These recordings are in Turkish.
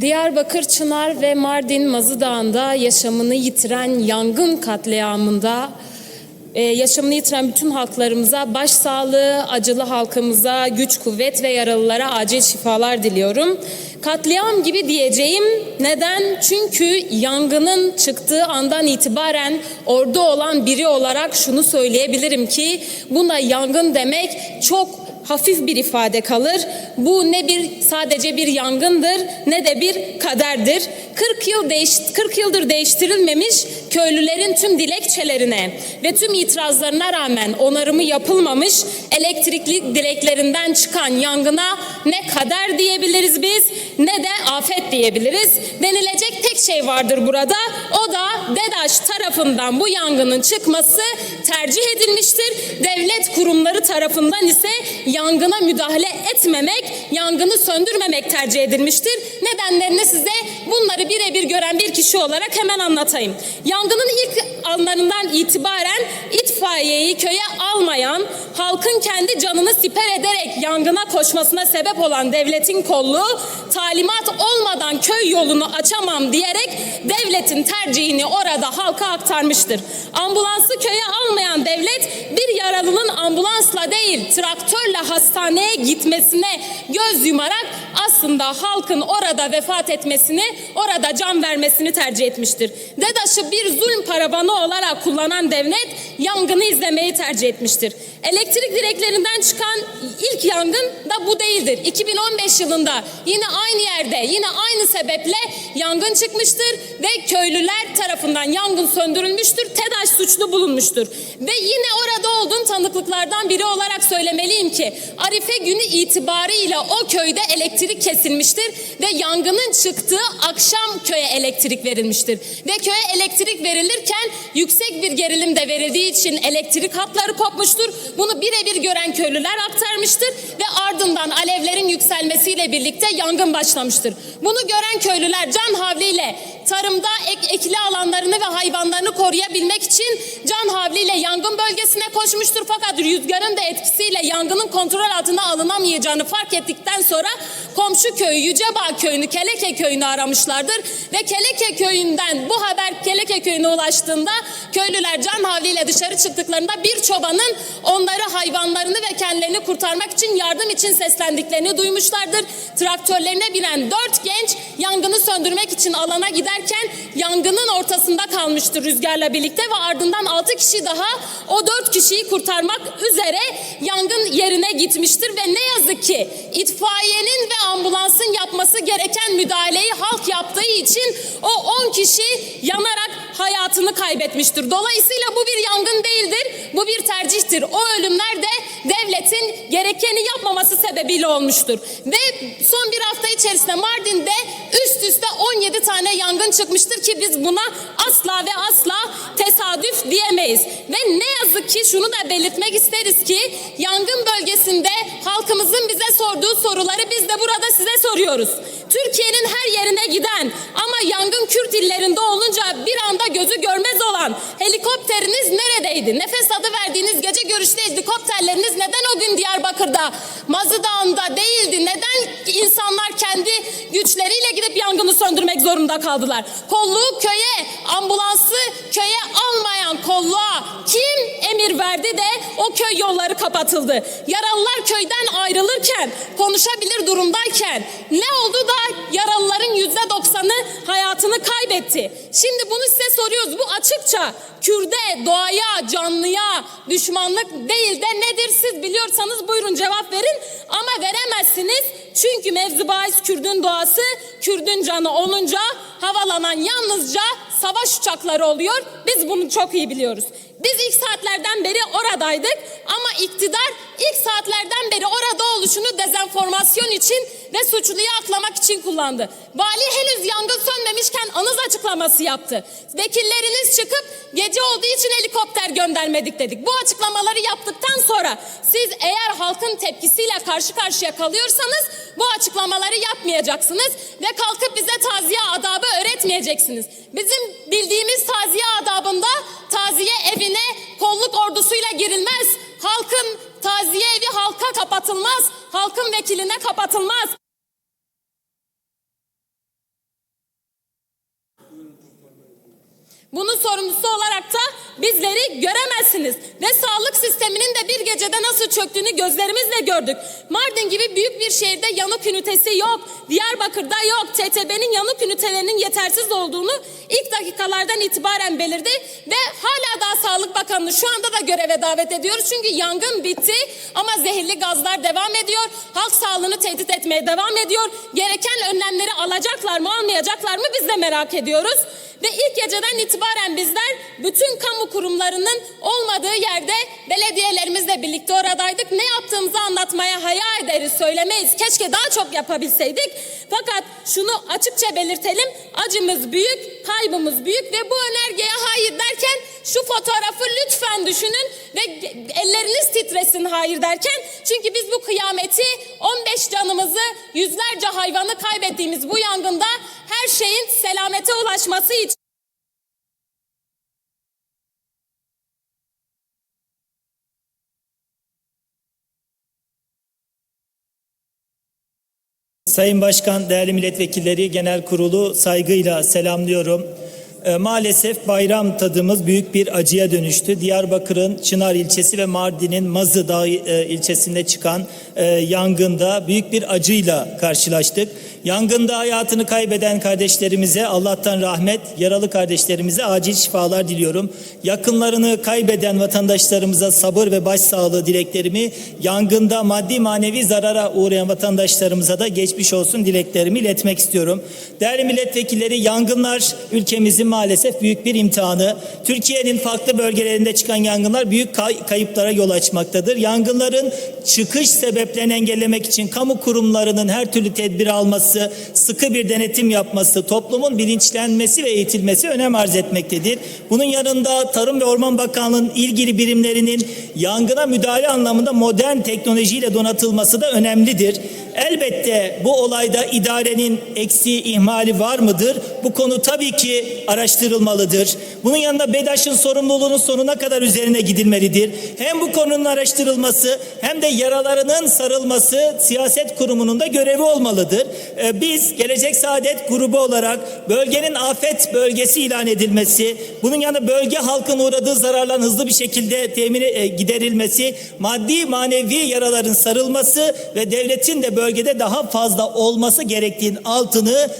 Diyarbakır, Çınar ve Mardin Mazı Dağı'nda yaşamını yitiren yangın katliamında e, yaşamını yitiren bütün halklarımıza başsağlığı, acılı halkımıza güç, kuvvet ve yaralılara acil şifalar diliyorum. Katliam gibi diyeceğim. Neden? Çünkü yangının çıktığı andan itibaren orada olan biri olarak şunu söyleyebilirim ki buna yangın demek çok hafif bir ifade kalır. Bu ne bir sadece bir yangındır ne de bir kaderdir. 40 yıl değiş 40 yıldır değiştirilmemiş köylülerin tüm dilekçelerine ve tüm itirazlarına rağmen onarımı yapılmamış elektrikli direklerinden çıkan yangına ne kader diyebiliriz biz ne de afet diyebiliriz. Denilecek tek şey vardır burada. O da DEDAŞ tarafından bu yangının çıkması tercih edilmiştir. Devlet kurumları tarafından ise yangına müdahale etmemek, yangını söndürmemek tercih edilmiştir. Nedenlerini size bunları birebir gören bir kişi olarak hemen anlatayım. Yangının ilk anlarından itibaren itfaiyeyi köye almayan, halkın kendi canını siper ederek yangına koşmasına sebep olan devletin kolluğu talimat olmadan köy yolunu açamam diyerek devletin tercihini orada halka aktarmıştır. Ambulansı köye almayan devlet bir yaralının ambulansla değil traktörle hastaneye gitmesine göz yumarak aslında halkın orada vefat etmesini, orada can vermesini tercih etmiştir. DEDAŞ'ı bir zulm paravanı olarak kullanan devlet yangını izlemeyi tercih etmiştir. Elektrik direklerinden çıkan ilk yangın da bu değildir. 2015 yılında yine aynı yerde, yine aynı sebeple yangın çıkmıştır ve köylüler tarafından yangın söndürülmüştür. TEDAŞ suçlu bulunmuştur. Ve yine orada olduğum tanıklıklardan biri olarak söylemeliyim ki Arife günü itibarıyla o köyde elektrik kesilmiştir ve yangının çıktığı akşam köye elektrik verilmiştir. Ve köye elektrik verilirken yüksek bir gerilim de verildiği için elektrik hatları kopmuştur. Bunu birebir gören köylüler aktarmıştır ve ardından alevlerin yükselmesiyle birlikte yangın başlamıştır. Bunu gören köylüler can havliyle tarımda ek, ekili alanlarını ve hayvanlarını koruyabilmek için can havliyle yangın bölgesine koşmuştur. Fakat rüzgarın da etkisiyle yangının kontrol altına alınamayacağını fark ettikten sonra komşu köyü Yücebağ köyünü Keleke köyünü aramışlardır ve Keleke köyünden bu haber Keleke köyüne ulaştığında köylüler can havliyle dışarı çıktıklarında bir çobanın onları hayvanlarını ve kendilerini kurtarmak için yardım için seslendiklerini duymuşlardır. Traktörlerine binen dört genç yangını söndürmek için alana giderken yangının ortasında kalmıştır rüzgarla birlikte ve ardından altı kişi daha o dört kişiyi kurtarmak üzere yangın yerine gitmiştir ve ne yazık ki itfaiyenin ve ambulansın yapması gereken müdahaleyi halk yaptığı için o 10 kişi yanarak hayatını kaybetmiştir. Dolayısıyla bu bir yangın değildir. Bu bir tercihtir. O ölümler de devletin gerekeni yapmaması sebebiyle olmuştur. Ve son bir hafta içerisinde Mardin'de üst üste 17 tane yangın çıkmıştır ki biz buna asla ve asla tesadüf diyemeyiz. Ve ne yazık ki şunu da belirtmek isteriz ki yangın bölgesinde halkımızın bize sorduğu soruları biz de burada size soruyoruz. Türkiye'nin her yerine giden ama yangın Kürt illerinde olunca bir anda gözü görmez olan helikopteriniz neredeydi? Nefes adı verdiğiniz gece görüşlü helikopterleriniz neden o gün Diyarbakır'da, Mazı Dağı'nda değildi? Neden insanlar kendi güçleriyle gidip yangını söndürmek zorunda kaldılar? Kolluğu köye, ambulansı köye almayan kolluğa kim emir verdi de o köy yolları kapatıldı? Yaralılar köyden ayrılırken, konuşabilir durumdayken ne oldu da yaralıların yüzde doksanı hayatını kaybetti. Şimdi bunu size soruyoruz. Bu açıkça Kürde, doğaya, canlıya düşmanlık değil de nedir siz biliyorsanız buyurun cevap verin. Ama veremezsiniz. Çünkü mevzu Kürdün doğası, Kürdün canı olunca havalanan yalnızca savaş uçakları oluyor. Biz bunu çok iyi biliyoruz. Biz ilk saatlerden beri oradaydık ama iktidar ilk saatlerden beri orada oluşunu dezenformasyon için ve suçluyu aklamak için kullandı. Vali henüz yangın sönmemişken anız açıklaması yaptı. Vekilleriniz çıkıp gece olduğu için helikopter göndermedik dedik. Bu açıklamaları yaptıktan sonra siz eğer halkın tepkisiyle karşı karşıya kalıyorsanız bu açıklamaları yapmayacaksınız ve kalkıp bize taziye adabı öğretmeyeceksiniz. Bizim bildiğimiz taziye adabında taziye evine kolluk ordusuyla girilmez. Halkın taziye evi halka kapatılmaz. Halkın vekiline kapatılmaz. Bunun sorumlusu olarak da bizleri göremezsiniz. Ve sağlık sisteminin de bir gecede nasıl çöktüğünü gözlerimizle gördük. Mardin gibi büyük bir şehirde yanık ünitesi yok. Diyarbakır'da yok. TTB'nin yanık ünitelerinin yetersiz olduğunu ilk dakikalardan itibaren belirdi. Ve hala daha Sağlık Bakanı'nı şu anda da göreve davet ediyoruz. Çünkü yangın bitti ama zehirli gazlar devam ediyor. Halk sağlığını tehdit etmeye devam ediyor. Gereken önlemleri alacaklar mı almayacaklar mı biz de merak ediyoruz. Ve ilk geceden itibaren bizler bütün kamu kurumlarının olmadığı yerde belediyelerimizle birlikte oradaydık. Ne yaptığımızı anlatmaya haya ederiz, söylemeyiz. Keşke daha çok yapabilseydik. Fakat şunu açıkça belirtelim. Acımız büyük, kaybımız büyük ve bu önergeye hayır derken şu fotoğrafı lütfen düşünün ve elleriniz titresin hayır derken. Çünkü biz bu kıyameti 15 canımızı, yüzlerce hayvanı kaybettiğimiz bu yangında her şeyin selamete ulaşması için Sayın Başkan, değerli milletvekilleri, genel kurulu saygıyla selamlıyorum. Ee, maalesef bayram tadımız büyük bir acıya dönüştü. Diyarbakır'ın Çınar ilçesi ve Mardin'in Mazı Dağı e, ilçesinde çıkan e, yangında büyük bir acıyla karşılaştık. Yangında hayatını kaybeden kardeşlerimize Allah'tan rahmet, yaralı kardeşlerimize acil şifalar diliyorum. Yakınlarını kaybeden vatandaşlarımıza sabır ve başsağlığı dileklerimi, yangında maddi manevi zarara uğrayan vatandaşlarımıza da geçmiş olsun dileklerimi iletmek istiyorum. Değerli milletvekilleri, yangınlar ülkemizin maalesef büyük bir imtihanı. Türkiye'nin farklı bölgelerinde çıkan yangınlar büyük kay- kayıplara yol açmaktadır. Yangınların çıkış sebeplerini engellemek için kamu kurumlarının her türlü tedbir alması, sıkı bir denetim yapması, toplumun bilinçlenmesi ve eğitilmesi önem arz etmektedir. Bunun yanında Tarım ve Orman Bakanlığı'nın ilgili birimlerinin yangına müdahale anlamında modern teknolojiyle donatılması da önemlidir. Elbette bu olayda idarenin eksiği, ihmali var mıdır? Bu konu tabii ki araştırılmalıdır. Bunun yanında BEDAŞ'ın sorumluluğunun sonuna kadar üzerine gidilmelidir. Hem bu konunun araştırılması hem de yaralarının sarılması siyaset kurumunun da görevi olmalıdır. Ee, Biz Gelecek Saadet grubu olarak bölgenin afet bölgesi ilan edilmesi, bunun yanında bölge halkın uğradığı zararların hızlı bir şekilde temin e, giderilmesi, maddi manevi yaraların sarılması ve devletin de bölgede daha fazla olması gerektiğinin altını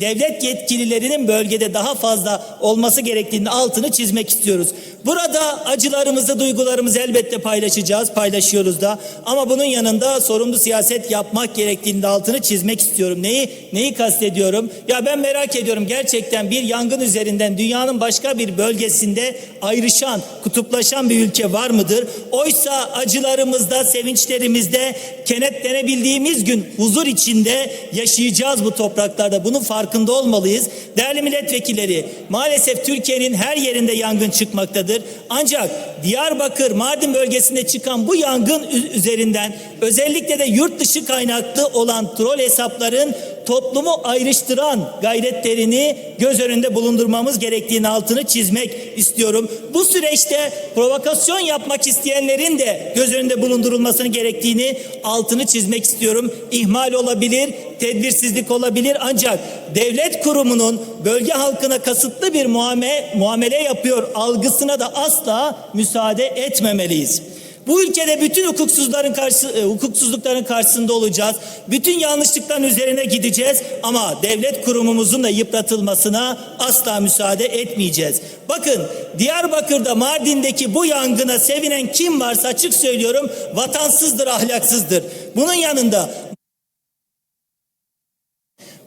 devlet yetkililerinin bölgede daha fazla olması gerektiğinin altını çizmek istiyoruz. Burada acılarımızı, duygularımızı elbette paylaşacağız, paylaşıyoruz da. Ama bunun yanında sorumlu siyaset yapmak gerektiğinin de altını çizmek istiyorum. Neyi neyi kastediyorum? Ya ben merak ediyorum gerçekten bir yangın üzerinden dünyanın başka bir bölgesinde ayrışan, kutuplaşan bir ülke var mıdır? Oysa acılarımızda, sevinçlerimizde kenetlenebildiğimiz gün huzur içinde yaşayacağız bu topraklarda. Bunun farkında olmalıyız. Değerli milletvekilleri, maalesef Türkiye'nin her yerinde yangın çıkmaktadır. Ancak Diyarbakır, Mardin bölgesinde çıkan bu yangın üzerinden özellikle de yurt dışı kaynaklı olan troll hesapların toplumu ayrıştıran gayretlerini göz önünde bulundurmamız gerektiğini altını çizmek istiyorum. Bu süreçte provokasyon yapmak isteyenlerin de göz önünde bulundurulmasını gerektiğini altını çizmek istiyorum. İhmal olabilir, tedbirsizlik olabilir ancak devlet kurumunun bölge halkına kasıtlı bir muamele, muamele yapıyor algısına da asla müsaade etmemeliyiz. Bu ülkede bütün hukuksuzların karşı, e, hukuksuzlukların karşısında olacağız. Bütün yanlışlıkların üzerine gideceğiz ama devlet kurumumuzun da yıpratılmasına asla müsaade etmeyeceğiz. Bakın Diyarbakır'da Mardin'deki bu yangına sevinen kim varsa açık söylüyorum vatansızdır, ahlaksızdır. Bunun yanında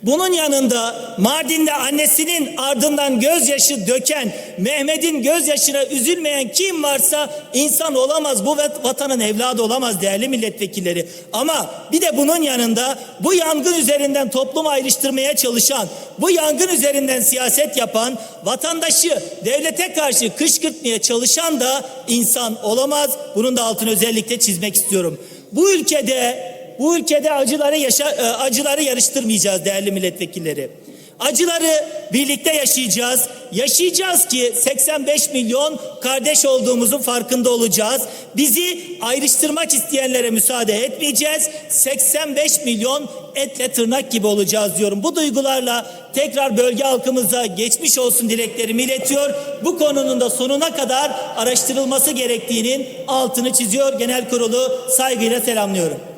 bunun yanında Mardin'de annesinin ardından gözyaşı döken, Mehmet'in gözyaşına üzülmeyen kim varsa insan olamaz. Bu vat- vatanın evladı olamaz değerli milletvekilleri. Ama bir de bunun yanında bu yangın üzerinden toplumu ayrıştırmaya çalışan, bu yangın üzerinden siyaset yapan, vatandaşı devlete karşı kışkırtmaya çalışan da insan olamaz. Bunun da altını özellikle çizmek istiyorum. Bu ülkede bu ülkede acıları yaşa, e, acıları yarıştırmayacağız değerli milletvekilleri. Acıları birlikte yaşayacağız. Yaşayacağız ki 85 milyon kardeş olduğumuzun farkında olacağız. Bizi ayrıştırmak isteyenlere müsaade etmeyeceğiz. 85 milyon etle tırnak gibi olacağız diyorum. Bu duygularla tekrar bölge halkımıza geçmiş olsun dileklerimi iletiyor. Bu konunun da sonuna kadar araştırılması gerektiğinin altını çiziyor. Genel kurulu saygıyla selamlıyorum.